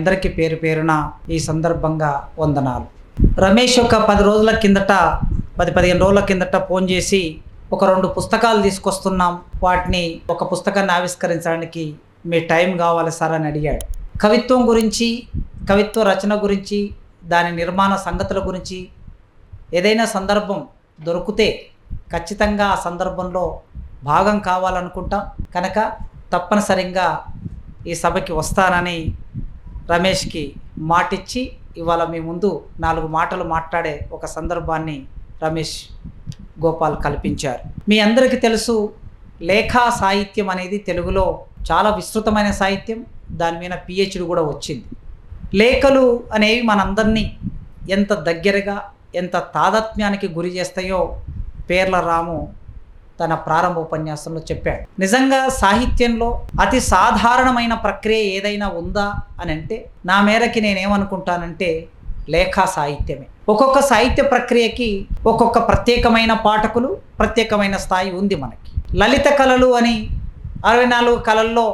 అందరికీ పేరు పేరున ఈ సందర్భంగా వందనాలు. రమేష్ ఒక పది రోజుల కిందట పది పదిహేను రోజుల కిందట ఫోన్ చేసి ఒక రెండు పుస్తకాలు తీసుకొస్తున్నాం. వాటిని ఒక పుస్తకాన్ని ఆవిష్కరించడానికి మీ టైం కావాలి సార్ అని అడిగాడు. కవిత్వం గురించి కవిత్వ రచన గురించి దాని నిర్మాణ సంగతుల గురించి ఏదైనా సందర్భం దొరికితే ఖచ్చితంగా ఆ సందర్భంలో భాగం కావాలనుకుంటాం. కనుక తప్పనిసరిగా ఈ సభకి వస్తానని రమేష్కి మాటిచ్చి ఇవాళ మీ ముందు నాలుగు మాటలు మాట్లాడే ఒక సందర్భాన్ని రమేష్ గోపాల్ కల్పించారు. మీ అందరికీ తెలుసు లేఖా సాహిత్యం అనేది తెలుగులో చాలా విస్తృతమైన సాహిత్యం. దాని మీద పిహెచ్డి కూడా వచ్చింది. లేఖలు అనేవి మనందరినీ ఎంత దగ్గరగా ఎంత తాదత్మ్యానికి గురి చేస్తాయో పేర్ల రాము తన ప్రారంభ ఉపన్యాసంలో చెప్పాడు. నిజంగా సాహిత్యంలో అతి సాధారణమైన ప్రక్రియ ఏదైనా ఉందా అని అంటే నా మేరకి నేనేమనుకుంటానంటే లేఖా సాహిత్యమే. ఒక్కొక్క సాహిత్య ప్రక్రియకి ఒక్కొక్క ప్రత్యేకమైన పాఠకులు ప్రత్యేకమైన స్థాయి ఉంది మనకి. లలిత కళలు అని అరవై నాలుగు కళల్లో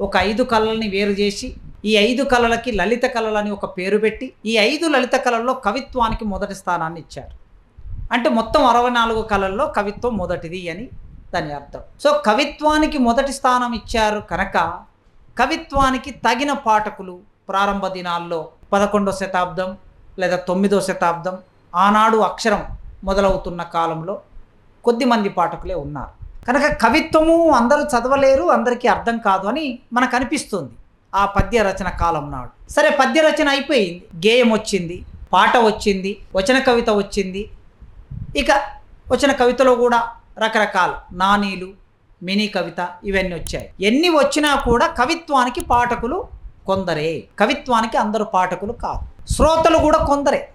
ఒక ఐదు కళల్ని వేరు చేసి ఈ ఐదు కళలకి లలిత కళలని ఒక పేరు పెట్టి ఈ ఐదు లలిత కళల్లో కవిత్వానికి మొదటి స్థానాన్ని ఇచ్చారు. అంటే మొత్తం అరవై నాలుగు కళల్లో కవిత్వం మొదటిది అని దాని అర్థం. సో కవిత్వానికి మొదటి స్థానం ఇచ్చారు కనుక కవిత్వానికి తగిన పాఠకులు ప్రారంభ దినాల్లో పదకొండో శతాబ్దం లేదా తొమ్మిదో శతాబ్దం ఆనాడు అక్షరం మొదలవుతున్న కాలంలో కొద్దిమంది పాఠకులే ఉన్నారు. కనుక కవిత్వము అందరూ చదవలేరు అందరికీ అర్థం కాదు అని మనకు అనిపిస్తుంది ఆ పద్య రచన కాలం నాడు. సరే పద్య రచన అయిపోయింది. గేయం వచ్చింది పాట వచ్చింది వచన కవిత వచ్చింది ఇక వచ్చిన కవితలో కూడా రకరకాల నానీలు మినీ కవిత ఇవన్నీ వచ్చాయి. ఎన్ని వచ్చినా కూడా కవిత్వానికి పాఠకులు కొందరే. కవిత్వానికి అందరు పాఠకులు కాదు. శ్రోతలు కూడా కొందరే.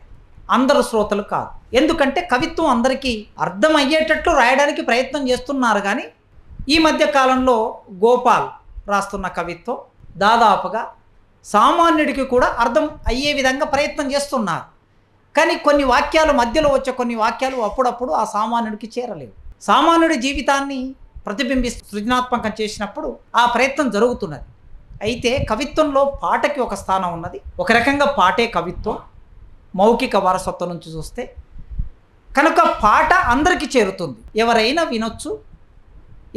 అందరు శ్రోతలు కాదు. ఎందుకంటే కవిత్వం అందరికీ అర్థమయ్యేటట్లు రాయడానికి ప్రయత్నం చేస్తున్నారు కానీ ఈ మధ్య కాలంలో గోపాల్ రాస్తున్న కవిత్వం దాదాపుగా సామాన్యుడికి కూడా అర్థం అయ్యే విధంగా ప్రయత్నం చేస్తున్నారు. కానీ కొన్ని వాక్యాలు మధ్యలో వచ్చే కొన్ని వాక్యాలు అప్పుడప్పుడు ఆ సామాన్యుడికి చేరలేవు. సామాన్యుడి జీవితాన్ని ప్రతిబింబి సృజనాత్మకం చేసినప్పుడు ఆ ప్రయత్నం జరుగుతున్నది. అయితే కవిత్వంలో పాటకి ఒక స్థానం ఉన్నది. ఒక రకంగా పాటే కవిత్వం. మౌఖిక వారసత్వం నుంచి చూస్తే కనుక పాట అందరికీ చేరుతుంది. ఎవరైనా వినొచ్చు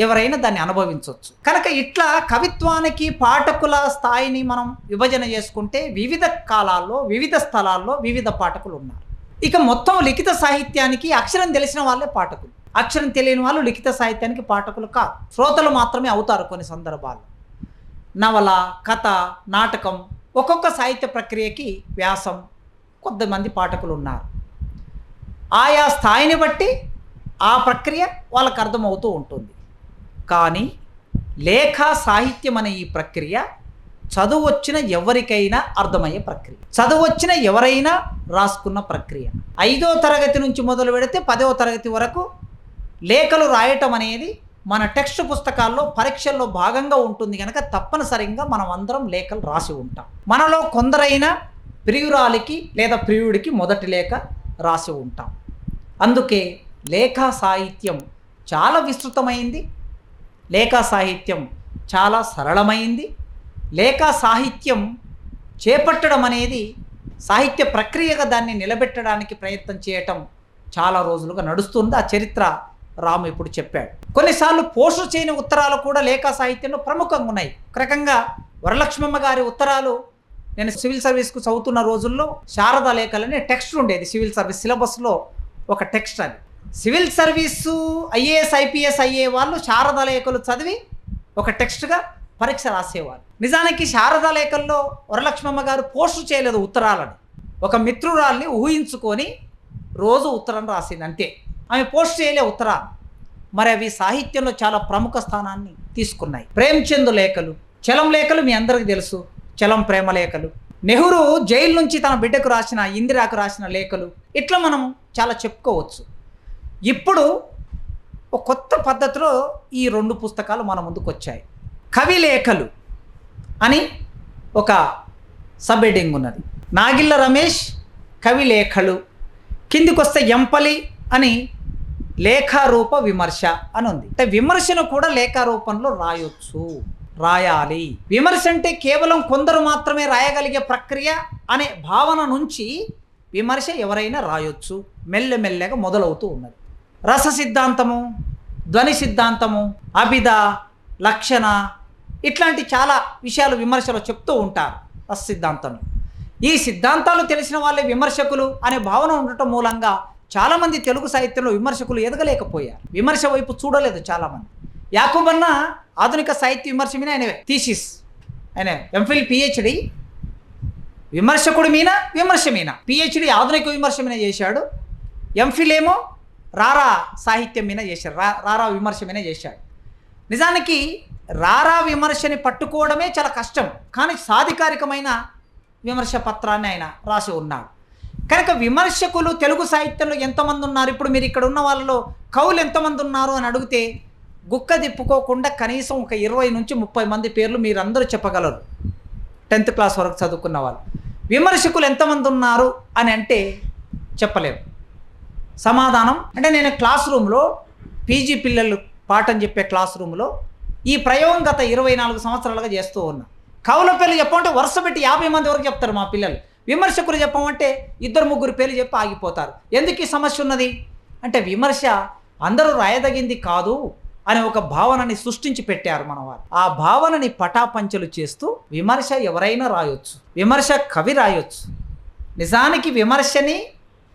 ఎవరైనా దాన్ని అనుభవించవచ్చు. కనుక ఇట్లా కవిత్వానికి పాఠకుల స్థాయిని మనం విభజన చేసుకుంటే వివిధ కాలాల్లో వివిధ స్థలాల్లో వివిధ పాఠకులు ఉన్నారు. ఇక మొత్తం లిఖిత సాహిత్యానికి అక్షరం తెలిసిన వాళ్ళే పాఠకులు. అక్షరం తెలియని వాళ్ళు లిఖిత సాహిత్యానికి పాఠకులు కాదు. శ్రోతలు మాత్రమే అవుతారు కొన్ని సందర్భాలు నవల కథ నాటకం ఒక్కొక్క సాహిత్య ప్రక్రియకి వ్యాసం కొంతమంది పాఠకులు ఉన్నారు. ఆయా స్థాయిని బట్టి ఆ ప్రక్రియ వాళ్ళకు అర్థమవుతూ ఉంటుంది. కానీ లేఖ సాహిత్యం అనే ఈ ప్రక్రియ చదువు వచ్చిన ఎవరికైనా అర్థమయ్యే ప్రక్రియ. చదువు వచ్చిన ఎవరైనా రాసుకున్న ప్రక్రియ. ఐదో తరగతి నుంచి మొదలు పెడితే పదవ తరగతి వరకు లేఖలు రాయటం అనేది మన టెక్స్ట్ పుస్తకాల్లో పరీక్షల్లో భాగంగా ఉంటుంది కనుక తప్పనిసరిగా మనం అందరం లేఖలు రాసి ఉంటాం. మనలో కొందరైనా ప్రియురాలికి లేదా ప్రియుడికి మొదటి లేఖ రాసి ఉంటాం. అందుకే లేఖా సాహిత్యం చాలా విస్తృతమైంది. లేఖా సాహిత్యం చాలా సరళమైంది. లేఖా సాహిత్యం చేపట్టడం అనేది సాహిత్య ప్రక్రియగా దాన్ని నిలబెట్టడానికి ప్రయత్నం చేయటం చాలా రోజులుగా నడుస్తుంది. ఆ చరిత్ర రాము ఇప్పుడు చెప్పాడు. కొన్నిసార్లు పోస్టు చేయని ఉత్తరాలు కూడా లేఖా సాహిత్యంలో ప్రముఖంగా ఉన్నాయి. ఒక రకంగా వరలక్ష్మమ్మ గారి ఉత్తరాలు నేను సివిల్ సర్వీస్కు చదువుతున్న రోజుల్లో శారదా లేఖలనే టెక్స్ట్ ఉండేది. సివిల్ సర్వీస్ సిలబస్లో ఒక టెక్స్ట్ అది. సివిల్ సర్వీసు ఐఏఎస్ ఐపీఎస్ అయ్యే వాళ్ళు శారదా లేఖలు చదివి ఒక టెక్స్ట్గా పరీక్ష రాసేవారు. నిజానికి శారదా లేఖల్లో వరలక్ష్మమ్మ గారు పోస్టు చేయలేదు ఉత్తరాలను. ఒక మిత్రురాల్ని ఊహించుకొని రోజు ఉత్తరం రాసింది అంతే. ఆమె పోస్ట్ చేయలే ఉత్తరాలు. మరి అవి సాహిత్యంలో చాలా ప్రముఖ స్థానాన్ని తీసుకున్నాయి. ప్రేమ్చంద్ లేఖలు చలం లేఖలు మీ అందరికీ తెలుసు. చలం ప్రేమ లేఖలు. నెహ్రూ జైలు నుంచి తన బిడ్డకు రాసిన ఇందిరాకు రాసిన లేఖలు. ఇట్లా మనం చాలా చెప్పుకోవచ్చు. ఇప్పుడు ఒక కొత్త పద్ధతిలో ఈ రెండు పుస్తకాలు మన ముందుకు వచ్చాయి కవిలేఖలు అని ఒక సబ్ ఎడింగ్ ఉన్నది. నాగిళ్ళ రమేష్ కవిలేఖలు కిందికొస్తే కిందికి వస్తే ఎంపలి అని లేఖారూప విమర్శ అని ఉంది. అంటే విమర్శను కూడా లేఖారూపంలో రాయొచ్చు రాయాలి. విమర్శ అంటే కేవలం కొందరు మాత్రమే రాయగలిగే ప్రక్రియ అనే భావన నుంచి విమర్శ ఎవరైనా రాయొచ్చు. మెల్లమెల్లగా మొదలవుతూ ఉన్నది. రస సిద్ధాంతము ధ్వని సిద్ధాంతము అభిద లక్షణ ఇట్లాంటి చాలా విషయాలు విమర్శలు చెప్తూ ఉంటారు రస సిద్ధాంతంలో ఈ సిద్ధాంతాలు తెలిసిన వాళ్ళే విమర్శకులు అనే భావన ఉండటం మూలంగా చాలామంది తెలుగు సాహిత్యంలో విమర్శకులు ఎదగలేకపోయారు. విమర్శ వైపు చూడలేదు చాలామంది. యాకుబన్న ఆధునిక సాహిత్య విమర్శ మీద ఆయన థీసిస్. ఆయన ఎంఫిల్ పిహెచ్డి. విమర్శకుడి మీద విమర్శ మీద పిహెచ్డి ఆధునిక విమర్శ మీద చేశాడు. ఎంఫిల్ ఏమో? రారా సాహిత్యం మీద చేశాడు. రా రారా విమర్శ మీద చేశాడు. నిజానికి రారా విమర్శని పట్టుకోవడమే చాలా కష్టం. కానీ సాధికారికమైన విమర్శ పత్రాన్ని ఆయన రాసి ఉన్నాడు. కనుక విమర్శకులు తెలుగు సాహిత్యంలో ఎంతమంది ఉన్నారు? ఇప్పుడు మీరు ఇక్కడ ఉన్న వాళ్ళలో కవులు ఎంతమంది ఉన్నారు అని అడిగితే గుక్క తిప్పుకోకుండా కనీసం ఒక ఇరవై నుంచి ముప్పై మంది పేర్లు మీరందరూ చెప్పగలరు. టెన్త్ క్లాస్ వరకు చదువుకున్న వాళ్ళు. విమర్శకులు ఎంతమంది ఉన్నారు అని అంటే చెప్పలేము. సమాధానం. అంటే నేను క్లాస్ రూమ్లో పీజీ పిల్లలు పాఠం చెప్పే క్లాస్ రూమ్లో ఈ ప్రయోగం గత ఇరవై నాలుగు సంవత్సరాలుగా చేస్తూ ఉన్నా. కవుల పేర్లు చెప్పమంటే వరుస పెట్టి యాభై మంది వరకు చెప్తారు మా పిల్లలు. విమర్శకులు చెప్పమంటే ఇద్దరు ముగ్గురు పేర్లు చెప్పి ఆగిపోతారు. ఎందుకు ఈ సమస్య ఉన్నది? అంటే విమర్శ అందరూ రాయదగింది కాదు అనే ఒక భావనని సృష్టించి పెట్టారు మన వారు ఆ భావనని పటాపంచలు చేస్తూ విమర్శ ఎవరైనా రాయొచ్చు. విమర్శ కవి రాయొచ్చు. నిజానికి విమర్శని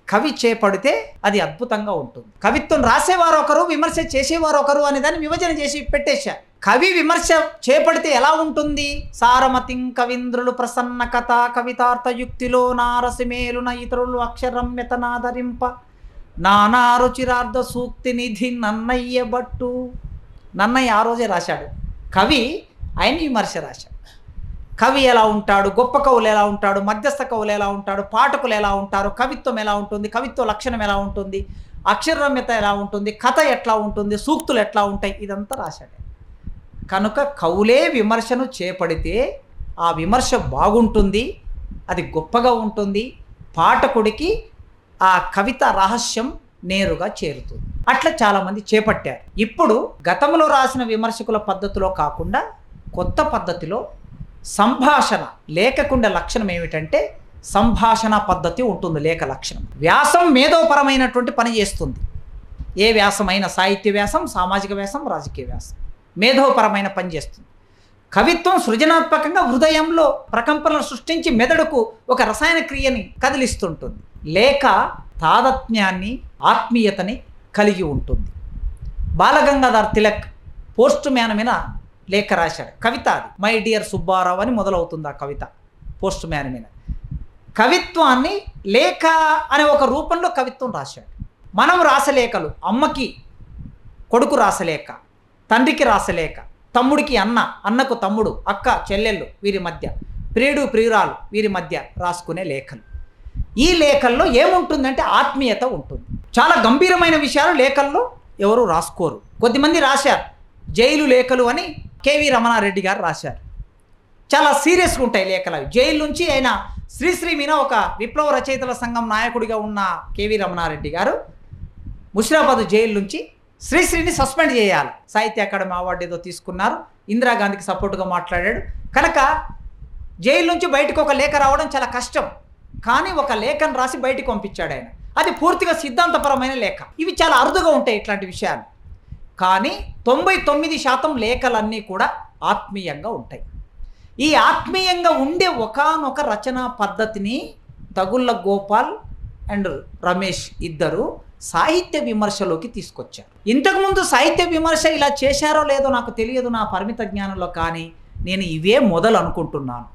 కవి చేపడితే అది అద్భుతంగా ఉంటుంది. కవిత్వం రాసేవారు ఒకరు విమర్శ చేసేవారు ఒకరు అనే దాన్ని విభజన చేసి పెట్టేశారు కవి విమర్శ చేపడితే ఎలా ఉంటుంది? సారమతిం కవీంద్రులు ప్రసన్న కథ కవితార్థ యుక్తిలో నారసిమేలున ఇతరులు అక్షరమ్యత నాదరింప నానా రుచిరార్థ సూక్తి నిధి నన్నయ్య భట్టు. నన్నయ్య ఆ రోజే రాశాడు. కవి ఆయన విమర్శ రాశాడు. కవి ఎలా ఉంటాడు గొప్ప కవులు ఎలా ఉంటాడు మధ్యస్థ కవులు ఎలా ఉంటాడు పాఠకులు ఎలా ఉంటారు కవిత్వం ఎలా ఉంటుంది కవిత్వ లక్షణం ఎలా ఉంటుంది అక్షరమ్యత ఎలా ఉంటుంది కథ ఎట్లా ఉంటుంది సూక్తులు ఎట్లా ఉంటాయి ఇదంతా రాశాడు. కనుక కవులే విమర్శను చేపడితే ఆ విమర్శ బాగుంటుంది అది గొప్పగా ఉంటుంది పాఠకుడికి ఆ కవిత రహస్యం నేరుగా చేరుతుంది. అట్లా చాలామంది చేపట్టారు. ఇప్పుడు గతంలో రాసిన విమర్శకుల పద్ధతిలో కాకుండా కొత్త పద్ధతిలో సంభాషణ లేఖకుండే లక్షణం ఏమిటంటే సంభాషణ పద్ధతి ఉంటుంది లేఖ లక్షణం. వ్యాసం మేధోపరమైనటువంటి పని చేస్తుంది. ఏ వ్యాసమైన సాహిత్య వ్యాసం సామాజిక వ్యాసం రాజకీయ వ్యాసం. మేధోపరమైన పని చేస్తుంది. కవిత్వం సృజనాత్మకంగా హృదయంలో ప్రకంపనలు సృష్టించి మెదడుకు ఒక రసాయన క్రియని కదిలిస్తుంటుంది. లేఖ తాదత్మ్యాన్ని ఆత్మీయతని కలిగి ఉంటుంది. బాలగంగాధర్ తిలక్ పోస్ట్ మ్యాన్ మీద లేఖ రాశాడు. కవిత అది. మై డియర్ సుబ్బారావు అని మొదలవుతుంది ఆ కవిత పోస్ట్ మ్యాన్ మీద. కవిత్వాన్ని లేఖ అనే ఒక రూపంలో కవిత్వం రాశాడు. మనం రాసలేఖలు అమ్మకి కొడుకు రాసలేఖ తండ్రికి రాసలేఖ తమ్ముడికి అన్న అన్నకు తమ్ముడు అక్క చెల్లెళ్ళు వీరి మధ్య ప్రియుడు ప్రియురాలు వీరి మధ్య రాసుకునే లేఖలు. ఈ లేఖల్లో ఏముంటుందంటే ఆత్మీయత ఉంటుంది. చాలా గంభీరమైన విషయాలు లేఖల్లో ఎవరు రాసుకోరు. కొద్దిమంది రాశారు జైలు లేఖలు అని కేవీ రమణారెడ్డి గారు రాశారు. చాలా సీరియస్గా ఉంటాయి లేఖలు అవి. జైలు నుంచి ఆయన శ్రీశ్రీ మీన ఒక విప్లవ రచయితల సంఘం నాయకుడిగా ఉన్న కేవీ రమణారెడ్డి గారు ముషిరాబాద్ జైలు నుంచి శ్రీశ్రీని సస్పెండ్ చేయాలి. సాహిత్య అకాడమీ అవార్డు ఏదో తీసుకున్నారు. ఇందిరాగాంధీకి సపోర్టుగా మాట్లాడాడు. కనుక జైలు నుంచి బయటకు ఒక లేఖ రావడం చాలా కష్టం. కానీ ఒక లేఖను రాసి బయటకు పంపించాడు ఆయన. అది పూర్తిగా సిద్ధాంతపరమైన లేఖ. ఇవి చాలా అరుదుగా ఉంటాయి ఇట్లాంటి విషయాలు. కానీ తొంభై తొమ్మిది శాతం లేఖలన్నీ కూడా ఆత్మీయంగా ఉంటాయి. ఈ ఆత్మీయంగా ఉండే ఒకానొక రచనా పద్ధతిని తగుళ్ళ గోపాల్ అండ్ రమేష్ ఇద్దరు సాహిత్య విమర్శలోకి తీసుకొచ్చారు. ఇంతకుముందు సాహిత్య విమర్శ ఇలా చేశారో లేదో నాకు తెలియదు నా పరిమిత జ్ఞానంలో కానీ నేను ఇవే మొదలు అనుకుంటున్నాను.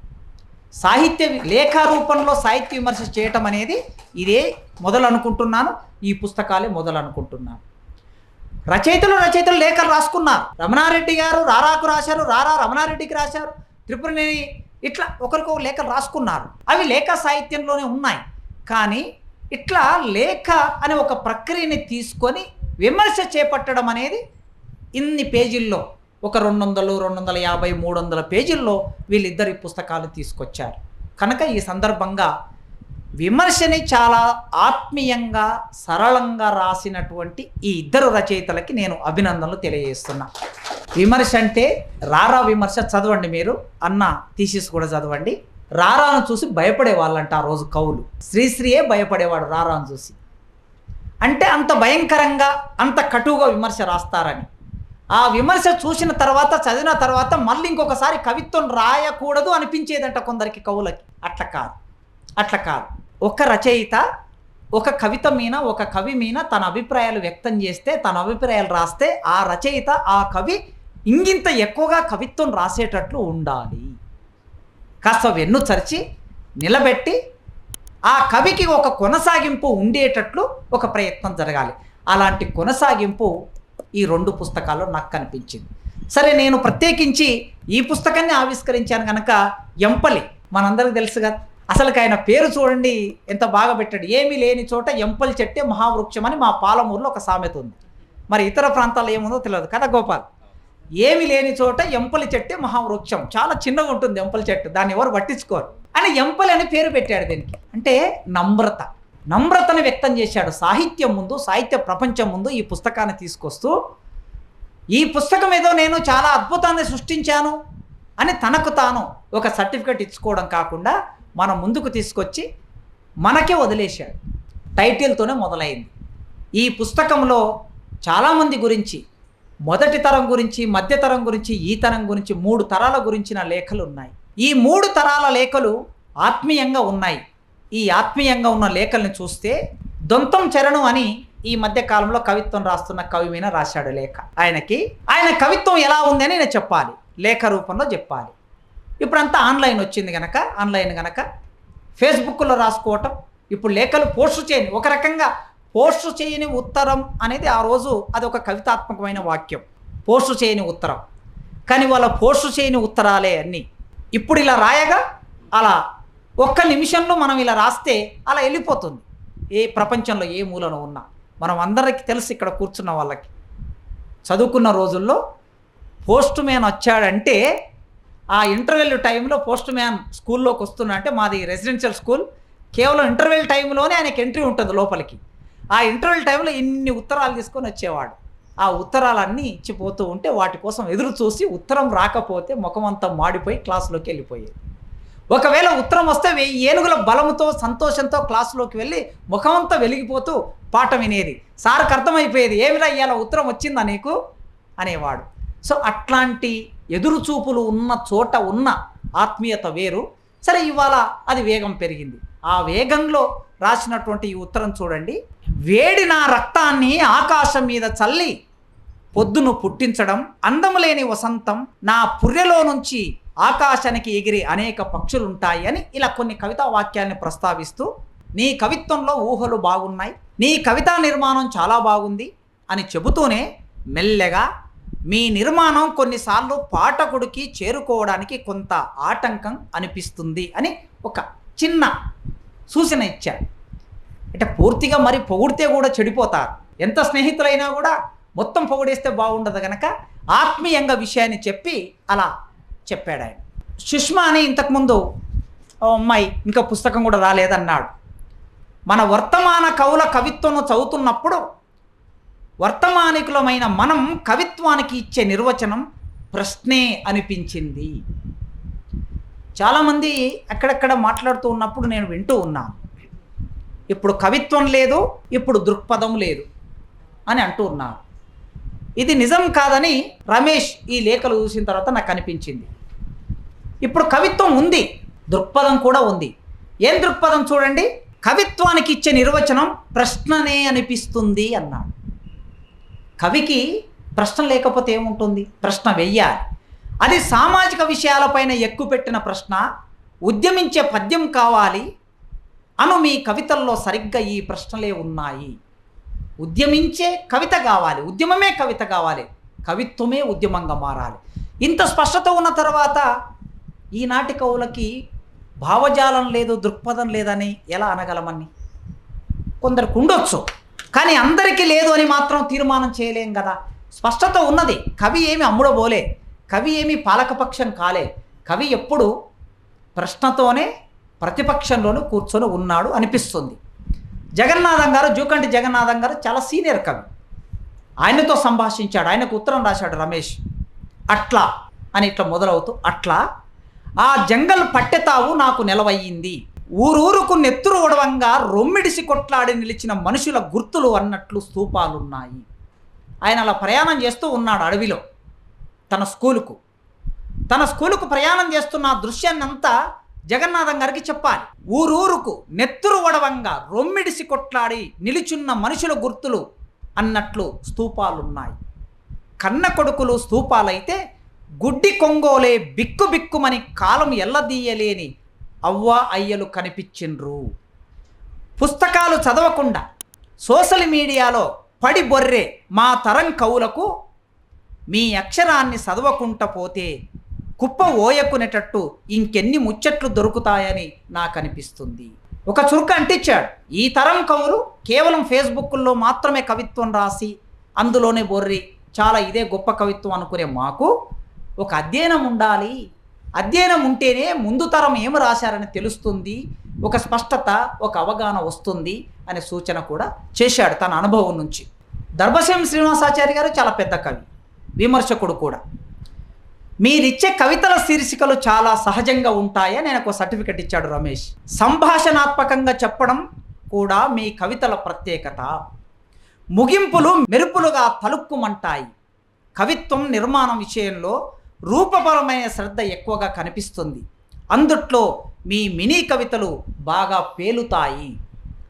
సాహిత్య లేఖారూపంలో రూపంలో సాహిత్య విమర్శ చేయటం అనేది ఇదే మొదలు అనుకుంటున్నాను ఈ పుస్తకాలే మొదలు అనుకుంటున్నాను. రచయితలు రచయితలు లేఖలు రాసుకున్నారు. రమణారెడ్డి గారు రారాకు రాశారు రారా రమణారెడ్డికి రాశారు త్రిపురనేని ఇట్లా ఒకరికొక లేఖలు రాసుకున్నారు. అవి లేఖ సాహిత్యంలోనే ఉన్నాయి. కానీ ఇట్లా లేఖ అనే ఒక ప్రక్రియని తీసుకొని విమర్శ చేపట్టడం అనేది ఇన్ని పేజీల్లో ఒక రెండు వందలు రెండు వందల యాభై మూడు వందల పేజీల్లో వీళ్ళిద్దరి పుస్తకాలు తీసుకొచ్చారు. కనుక ఈ సందర్భంగా విమర్శని చాలా ఆత్మీయంగా సరళంగా రాసినటువంటి ఈ ఇద్దరు రచయితలకి నేను అభినందనలు తెలియజేస్తున్నా. విమర్శ అంటే రారా విమర్శ చదవండి మీరు అన్న థీసిస్ కూడా చదవండి. రారాను చూసి భయపడే వాళ్ళంట ఆ రోజు కవులు. శ్రీశ్రీయే భయపడేవాడు రారాను చూసి. అంటే అంత భయంకరంగా అంత కటువుగా విమర్శ రాస్తారని. ఆ విమర్శ చూసిన తర్వాత చదివిన తర్వాత మళ్ళీ ఇంకొకసారి కవిత్వం రాయకూడదు అనిపించేదంట కొందరికి కవులకి. అట్లా కాదు. అట్లా కాదు. ఒక రచయిత ఒక కవిత మీద ఒక కవి మీద తన అభిప్రాయాలు వ్యక్తం చేస్తే తన అభిప్రాయాలు రాస్తే ఆ రచయిత ఆ కవి ఇంగింత ఎక్కువగా కవిత్వం రాసేటట్లు ఉండాలి. కాస్త వెన్ను చరిచి నిలబెట్టి ఆ కవికి ఒక కొనసాగింపు ఉండేటట్లు ఒక ప్రయత్నం జరగాలి. అలాంటి కొనసాగింపు ఈ రెండు పుస్తకాల్లో నాకు కనిపించింది సరే నేను ప్రత్యేకించి ఈ పుస్తకాన్ని ఆవిష్కరించాను కనుక ఎంపలి. మనందరికి తెలుసు కదా అసలు ఆయన పేరు చూడండి ఎంత బాగా పెట్టాడు. ఏమీ లేని చోట ఎంపలి చెట్టే మహావృక్షం అని మా పాలమూరులో ఒక సామెత ఉంది. మరి ఇతర ప్రాంతాల్లో ఏముందో తెలియదు. కదా గోపాల్? ఏమి లేని చోట ఎంపలి చెట్టే మహావృక్షం. చాలా చిన్నగా ఉంటుంది ఎంపలి చెట్టు. దాన్ని ఎవరు పట్టించుకోరు. అని ఎంపలి అని పేరు పెట్టాడు దీనికి. అంటే నమ్రత. నమ్రతను వ్యక్తం చేశాడు. సాహిత్యం ముందు సాహిత్య ప్రపంచం ముందు ఈ పుస్తకాన్ని తీసుకొస్తూ ఈ పుస్తకం ఏదో నేను చాలా అద్భుతాన్ని సృష్టించాను అని తనకు తాను ఒక సర్టిఫికెట్ ఇచ్చుకోవడం కాకుండా మన ముందుకు తీసుకొచ్చి మనకే వదిలేశాడు. టైటిల్తోనే మొదలైంది. ఈ పుస్తకంలో చాలామంది గురించి మొదటి తరం గురించి మధ్య తరం గురించి ఈ తరం గురించి మూడు తరాల గురించిన లేఖలు ఉన్నాయి. ఈ మూడు తరాల లేఖలు ఆత్మీయంగా ఉన్నాయి. ఈ ఆత్మీయంగా ఉన్న లేఖల్ని చూస్తే దొంతం చరణం అని ఈ మధ్య కాలంలో కవిత్వం రాస్తున్న కవి మీద రాశాడు లేఖ. ఆయనకి ఆయన కవిత్వం ఎలా ఉందని నేను చెప్పాలి. లేఖ రూపంలో చెప్పాలి. ఇప్పుడంతా ఆన్లైన్ వచ్చింది కనుక ఆన్లైన్ కనుక ఫేస్బుక్లో రాసుకోవటం ఇప్పుడు లేఖలు పోస్టు చేయని ఒక రకంగా పోస్టు చేయని ఉత్తరం అనేది ఆ రోజు అది ఒక కవితాత్మకమైన వాక్యం. పోస్టు చేయని ఉత్తరం. కానీ వాళ్ళ పోస్టు చేయని ఉత్తరాలే అన్నీ. ఇప్పుడు ఇలా రాయగా అలా ఒక్క నిమిషంలో మనం ఇలా రాస్తే అలా వెళ్ళిపోతుంది. ఏ ప్రపంచంలో ఏ మూలను ఉన్నా. మనం అందరికీ తెలుసు ఇక్కడ కూర్చున్న వాళ్ళకి. చదువుకున్న రోజుల్లో పోస్ట్ మ్యాన్ వచ్చాడంటే ఆ ఇంటర్వెల్ టైంలో పోస్ట్ మ్యాన్ స్కూల్లోకి వస్తున్నా అంటే మాది రెసిడెన్షియల్ స్కూల్ కేవలం ఇంటర్వెల్ టైంలోనే ఆయనకి ఎంట్రీ ఉంటుంది లోపలికి. ఆ ఇంటర్వెల్ టైంలో ఇన్ని ఉత్తరాలు తీసుకొని వచ్చేవాడు. ఆ ఉత్తరాలన్నీ ఇచ్చిపోతూ ఉంటే వాటి కోసం ఎదురు చూసి ఉత్తరం రాకపోతే ముఖమంతా మాడిపోయి క్లాసులోకి వెళ్ళిపోయేది. ఒకవేళ ఉత్తరం వస్తే వెయ్యి ఏనుగుల బలంతో సంతోషంతో క్లాసులోకి వెళ్ళి ముఖమంతా వెలిగిపోతూ పాఠం వినేది. సార్కి అర్థమైపోయేది ఏమిరా ఇవాళ ఉత్తరం వచ్చిందా నీకు? అనేవాడు. సో అట్లాంటి ఎదురుచూపులు ఉన్న చోట ఉన్న ఆత్మీయత వేరు. సరే ఇవాళ అది వేగం పెరిగింది. ఆ వేగంలో రాసినటువంటి ఈ ఉత్తరం చూడండి. వేడి నా రక్తాన్ని ఆకాశం మీద చల్లి పొద్దును పుట్టించడం అందములేని వసంతం నా పుర్రెలో నుంచి ఆకాశానికి ఎగిరి అనేక పక్షులుంటాయి అని ఇలా కొన్ని కవితా వాక్యాల్ని ప్రస్తావిస్తూ నీ కవిత్వంలో ఊహలు బాగున్నాయి నీ కవితా నిర్మాణం చాలా బాగుంది అని చెబుతూనే మెల్లగా మీ నిర్మాణం కొన్నిసార్లు పాఠకుడికి చేరుకోవడానికి కొంత ఆటంకం అనిపిస్తుంది అని ఒక చిన్న సూచన ఇచ్చారు. అంటే పూర్తిగా మరి పొగిడితే కూడా చెడిపోతారు. ఎంత స్నేహితులైనా కూడా మొత్తం పొగిడేస్తే బాగుండదు కనుక ఆత్మీయంగా విషయాన్ని చెప్పి అలా చెప్పాడు ఆయన. సుష్మా అని ఇంతకుముందు ఓ అమ్మాయి ఇంకా పుస్తకం కూడా రాలేదన్నాడు. మన వర్తమాన కవుల కవిత్వం చదువుతున్నప్పుడు వర్తమానికులమైన మనం కవిత్వానికి ఇచ్చే నిర్వచనం ప్రశ్నే అనిపించింది. చాలామంది అక్కడక్కడ మాట్లాడుతూ ఉన్నప్పుడు నేను వింటూ ఉన్నాను. ఇప్పుడు కవిత్వం లేదు ఇప్పుడు దృక్పథం లేదు అని అంటూ ఉన్నారు. ఇది నిజం కాదని రమేష్ ఈ లేఖలు చూసిన తర్వాత నాకు అనిపించింది. ఇప్పుడు కవిత్వం ఉంది దృక్పథం కూడా ఉంది. ఏం దృక్పథం చూడండి? కవిత్వానికి ఇచ్చే నిర్వచనం ప్రశ్ననే అనిపిస్తుంది అన్నాడు. కవికి ప్రశ్న లేకపోతే ఏముంటుంది? ప్రశ్న వెయ్యాలి. అది సామాజిక విషయాలపైన ఎక్కుపెట్టిన ప్రశ్న ఉద్యమించే పద్యం కావాలి అను మీ కవితల్లో సరిగ్గా ఈ ప్రశ్నలే ఉన్నాయి. ఉద్యమించే కవిత కావాలి. ఉద్యమమే కవిత కావాలి. కవిత్వమే ఉద్యమంగా మారాలి. ఇంత స్పష్టత ఉన్న తర్వాత ఈనాటి కవులకి భావజాలం లేదు దృక్పథం లేదని ఎలా అనగలమని కొందరికి ఉండొచ్చు. కానీ అందరికీ లేదు అని మాత్రం తీర్మానం చేయలేం కదా. స్పష్టత ఉన్నది. కవి ఏమి అమ్ముడబోలే. కవి ఏమి పాలకపక్షం కాలే. కవి ఎప్పుడు ప్రశ్నతోనే ప్రతిపక్షంలోనూ కూర్చొని ఉన్నాడు అనిపిస్తుంది. జగన్నాథం గారు జూకంటి జగన్నాథం గారు చాలా సీనియర్ కవి. ఆయనతో సంభాషించాడు. ఆయనకు ఉత్తరం రాశాడు రమేష్. అట్లా అని ఇట్లా మొదలవుతూ అట్లా. ఆ జంగల్ పట్టెతావు నాకు నిలవయ్యింది. ఊరూరుకు నెత్తురు ఒడవంగా రొమ్మిడిసి కొట్లాడి నిలిచిన మనుషుల గుర్తులు అన్నట్లు స్తూపాలున్నాయి ఆయన అలా ప్రయాణం చేస్తూ ఉన్నాడు అడవిలో తన స్కూలుకు. తన స్కూలుకు ప్రయాణం చేస్తున్న దృశ్యాన్ని అంతా జగన్నాథం గారికి చెప్పాలి. ఊరూరుకు నెత్తురు వడవంగా రొమ్మిడిసి కొట్లాడి నిలుచున్న మనుషుల గుర్తులు అన్నట్లు స్తూపాలున్నాయి కన్న కొడుకులు స్తూపాలైతే గుడ్డి కొంగోలే బిక్కు బిక్కుమని కాలం ఎల్లదీయలేని అవ్వ అయ్యలు కనిపించిండ్రు. పుస్తకాలు చదవకుండా సోషల్ మీడియాలో పడి బొర్రే మా తరం కవులకు మీ అక్షరాన్ని చదవకుండా పోతే కుప్ప ఓయకునేటట్టు ఇంకెన్ని ముచ్చట్లు దొరుకుతాయని నాకు అనిపిస్తుంది ఒక చురుక అంటించాడు ఈ తరం కవులు కేవలం ఫేస్బుక్లో మాత్రమే కవిత్వం రాసి అందులోనే బొర్రి చాలా ఇదే గొప్ప కవిత్వం అనుకునే మాకు ఒక అధ్యయనం ఉండాలి. అధ్యయనం ఉంటేనే ముందు తరం ఏమి రాశారని తెలుస్తుంది ఒక స్పష్టత ఒక అవగాహన వస్తుంది అనే సూచన కూడా చేశాడు తన అనుభవం నుంచి. దర్భశం శ్రీనివాసాచారి గారు చాలా పెద్ద కవి విమర్శకుడు కూడా. మీరిచ్చే కవితల శీర్షికలు చాలా సహజంగా ఉంటాయని నేను ఒక సర్టిఫికెట్ ఇచ్చాడు రమేష్. సంభాషణాత్మకంగా చెప్పడం కూడా మీ కవితల ప్రత్యేకత. ముగింపులు మెరుపులుగా తలుక్కుమంటాయి. కవిత్వం నిర్మాణం విషయంలో రూపపరమైన శ్రద్ధ ఎక్కువగా కనిపిస్తుంది. అందుట్లో మీ మినీ కవితలు బాగా పేలుతాయి.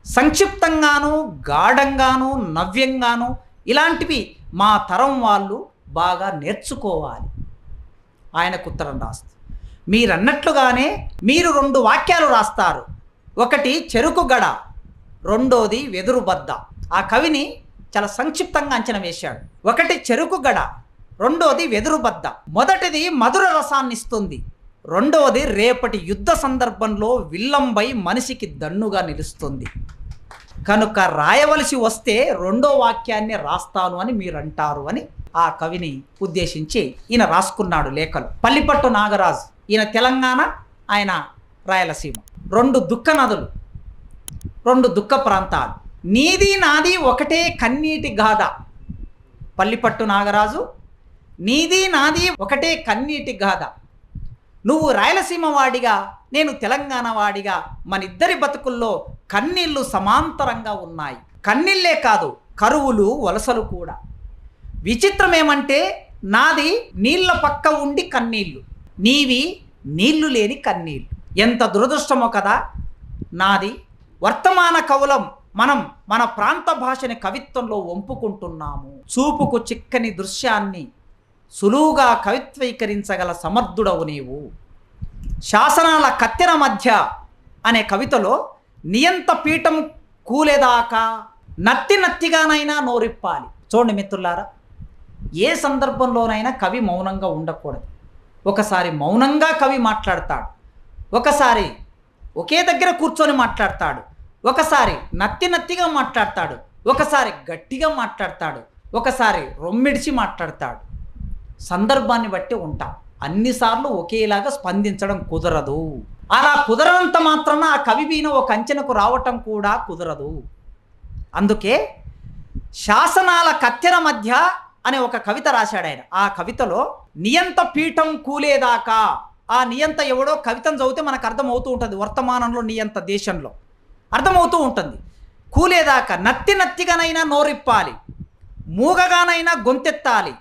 సంక్షిప్తంగాను గాఢంగాను నవ్యంగాను ఇలాంటివి మా తరం వాళ్ళు బాగా నేర్చుకోవాలి. ఆయనకు ఉత్తరం రాస్తూ మీరన్నట్లుగానే మీరు రెండు వాక్యాలు రాస్తారు. ఒకటి చెరుకు గడ రెండోది వెదురుబద్ద ఆ కవిని చాలా సంక్షిప్తంగా అంచనా వేశాడు. ఒకటి చెరుకు గడ రెండోది వెదురు బద్ద మొదటిది మధుర రసాన్ని ఇస్తుంది రెండవది రేపటి యుద్ధ సందర్భంలో విల్లంబై మనిషికి దన్నుగా నిలుస్తుంది. కనుక రాయవలసి వస్తే రెండో వాక్యాన్ని రాస్తాను అని మీరు అంటారు అని ఆ కవిని ఉద్దేశించి ఈయన రాసుకున్నాడు లేఖలు. పల్లిపట్టు నాగరాజు ఈయన తెలంగాణ ఆయన రాయలసీమ. రెండు దుఃఖ నదులు రెండు దుఃఖ ప్రాంతాలు. నీది నాది ఒకటే కన్నీటి గాథ. పల్లిపట్టు నాగరాజు నీది నాది ఒకటే కన్నీటి గాథ. నువ్వు రాయలసీమ వాడిగా నేను తెలంగాణ వాడిగా మనిద్దరి బతుకుల్లో కన్నీళ్ళు సమాంతరంగా ఉన్నాయి. కన్నీళ్ళే కాదు కరువులు వలసలు కూడా. విచిత్రం ఏమంటే నాది నీళ్ళ పక్క ఉండి కన్నీళ్ళు నీవి నీళ్ళు లేని కన్నీళ్ళు ఎంత దురదృష్టమో కదా! నాది వర్తమాన కవులం మనం మన ప్రాంత భాషని కవిత్వంలో వంపుకుంటున్నాము. చూపుకు చిక్కని దృశ్యాన్ని సులువుగా కవిత్వీకరించగల సమర్థుడవు నీవు. శాసనాల కత్తెర మధ్య అనే కవితలో నియంత పీఠం కూలేదాకా నత్తి నత్తిగానైనా నోరిప్పాలి. చూడండి మిత్రులారా ఏ సందర్భంలోనైనా కవి మౌనంగా ఉండకూడదు. ఒకసారి మౌనంగా కవి మాట్లాడతాడు. ఒకసారి ఒకే దగ్గర కూర్చొని మాట్లాడతాడు. ఒకసారి నత్తి నత్తిగా మాట్లాడతాడు. ఒకసారి గట్టిగా మాట్లాడతాడు. ఒకసారి రొమ్మిడిచి మాట్లాడతాడు. సందర్భాన్ని బట్టి ఉంటాం. అన్నిసార్లు ఒకేలాగా స్పందించడం కుదరదు. అలా కుదరనంత మాత్రాన ఆ కవి వీణ ఒక అంచనకు రావటం కూడా కుదరదు. అందుకే శాసనాల కత్తెర మధ్య అనే ఒక కవిత రాశాడు ఆయన. ఆ కవితలో నియంత పీఠం కూలేదాకా. ఆ నియంత ఎవడో కవితను చదివితే మనకు అర్థమవుతూ ఉంటుంది. వర్తమానంలో నియంత దేశంలో. అర్థమవుతూ ఉంటుంది. కూలేదాకా నత్తి నత్తిగానైనా నోరిప్పాలి. మూగగానైనా గొంతెత్తాలి.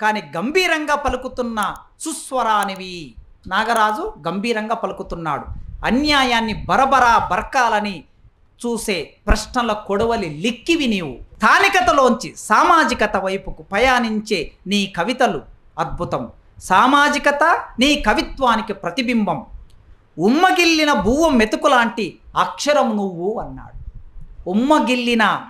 కానీ గంభీరంగా పలుకుతున్న సుస్వరానివి నాగరాజు గంభీరంగా పలుకుతున్నాడు. అన్యాయాన్ని బరబరా బర్కాలని చూసే ప్రశ్నల కొడవలి లిక్కివి నీవు. స్థానికతలోంచి సామాజికత వైపుకు ప్రయాణించే నీ కవితలు అద్భుతం. సామాజికత నీ కవిత్వానికి ప్రతిబింబం. ఉమ్మగిల్లిన భూవం మెతుకులాంటి అక్షరం నువ్వు అన్నాడు. ఉమ్మగిల్లిన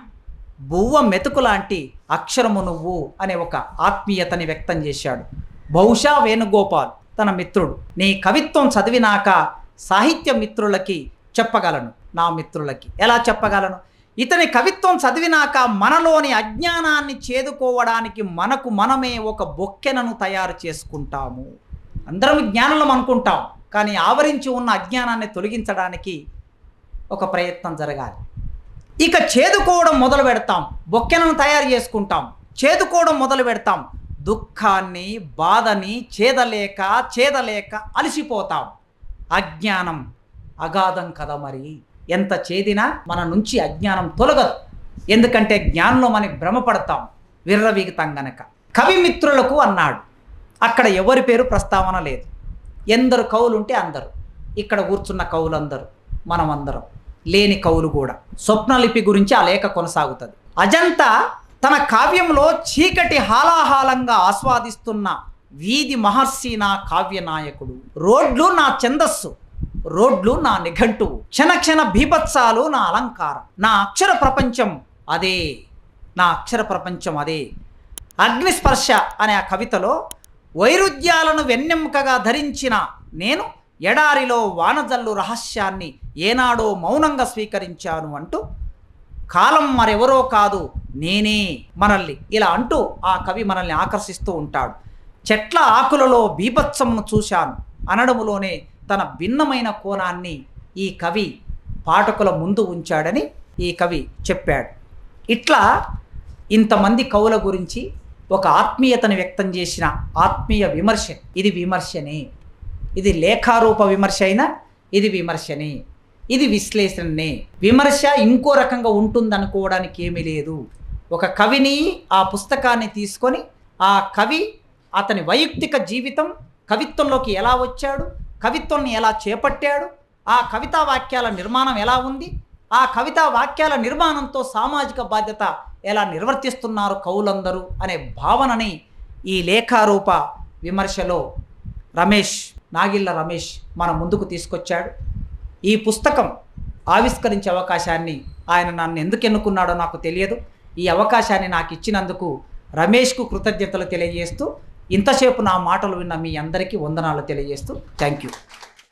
బువ్వ మెతుకులాంటి అక్షరము నువ్వు అనే ఒక ఆత్మీయతని వ్యక్తం చేశాడు. బహుశా వేణుగోపాల్ తన మిత్రుడు. నీ కవిత్వం చదివినాక సాహిత్య మిత్రులకి చెప్పగలను. నా మిత్రులకి. ఎలా చెప్పగలను? ఇతని కవిత్వం చదివినాక మనలోని అజ్ఞానాన్ని చేదుకోవడానికి మనకు మనమే ఒక బొక్కెనను తయారు చేసుకుంటాము. అందరం జ్ఞానులం అనుకుంటాం. కానీ ఆవరించి ఉన్న అజ్ఞానాన్ని తొలగించడానికి ఒక ప్రయత్నం జరగాలి. ఇక చేదుకోవడం మొదలు పెడతాం. బొక్కెలను తయారు చేసుకుంటాం. చేదుకోవడం మొదలు పెడతాం. దుఃఖాన్ని బాధని చేదలేక చేదలేక అలసిపోతాం. అజ్ఞానం అగాధం కదా మరి. ఎంత చేదినా మన నుంచి అజ్ఞానం తొలగదు. ఎందుకంటే జ్ఞానంలో మనకి భ్రమపడతాం. విర్రవీగుతాం గనక. కవిమిత్రులకు అన్నాడు. అక్కడ ఎవరి పేరు ప్రస్తావన లేదు. ఎందరు కవులుంటే అందరు. ఇక్కడ కూర్చున్న కవులందరూ. మనమందరం. లేని కవులు కూడా. స్వప్నలిపి గురించి ఆ లేఖ కొనసాగుతుంది. అజంతా తన కావ్యంలో చీకటి హాలాహాలంగా ఆస్వాదిస్తున్న వీధి మహర్షి నా కావ్య నాయకుడు రోడ్లు నా ఛందస్సు రోడ్లు నా నిఘంటువు క్షణ క్షణ నా అలంకారం. నా అక్షర ప్రపంచం అదే నా అక్షర ప్రపంచం అదే. అగ్నిస్పర్శ అనే ఆ కవితలో వైరుధ్యాలను వెన్నెముకగా ధరించిన నేను ఎడారిలో వానజల్లు రహస్యాన్ని ఏనాడో మౌనంగా స్వీకరించాను అంటూ కాలం మరెవరో కాదు నేనే మనల్ని ఇలా అంటూ ఆ కవి మనల్ని ఆకర్షిస్తూ ఉంటాడు. చెట్ల ఆకులలో బీభత్సమును చూశాను. అనడములోనే తన భిన్నమైన కోణాన్ని ఈ కవి పాఠకుల ముందు ఉంచాడని ఈ కవి చెప్పాడు. ఇట్లా ఇంతమంది కవుల గురించి ఒక ఆత్మీయతను వ్యక్తం చేసిన ఆత్మీయ విమర్శ ఇది విమర్శనే. ఇది లేఖారూప విమర్శ అయినా ఇది విమర్శనే. ఇది విశ్లేషణనే. విమర్శ ఇంకో రకంగా ఉంటుందనుకోవడానికి ఏమీ లేదు. ఒక కవిని ఆ పుస్తకాన్ని తీసుకొని ఆ కవి అతని వైయక్తిక జీవితం కవిత్వంలోకి ఎలా వచ్చాడు కవిత్వాన్ని ఎలా చేపట్టాడు ఆ కవితా వాక్యాల నిర్మాణం ఎలా ఉంది ఆ కవితా వాక్యాల నిర్మాణంతో సామాజిక బాధ్యత ఎలా నిర్వర్తిస్తున్నారు కవులందరూ అనే భావనని ఈ లేఖారూప విమర్శలో రమేష్ నాగిళ్ళ రమేష్ మన ముందుకు తీసుకొచ్చాడు. ఈ పుస్తకం ఆవిష్కరించే అవకాశాన్ని ఆయన నన్ను ఎందుకు ఎన్నుకున్నాడో నాకు తెలియదు. ఈ అవకాశాన్ని నాకు ఇచ్చినందుకు రమేష్కు కృతజ్ఞతలు తెలియజేస్తూ ఇంతసేపు నా మాటలు విన్న మీ అందరికీ వందనాలు తెలియజేస్తూ థ్యాంక్ యూ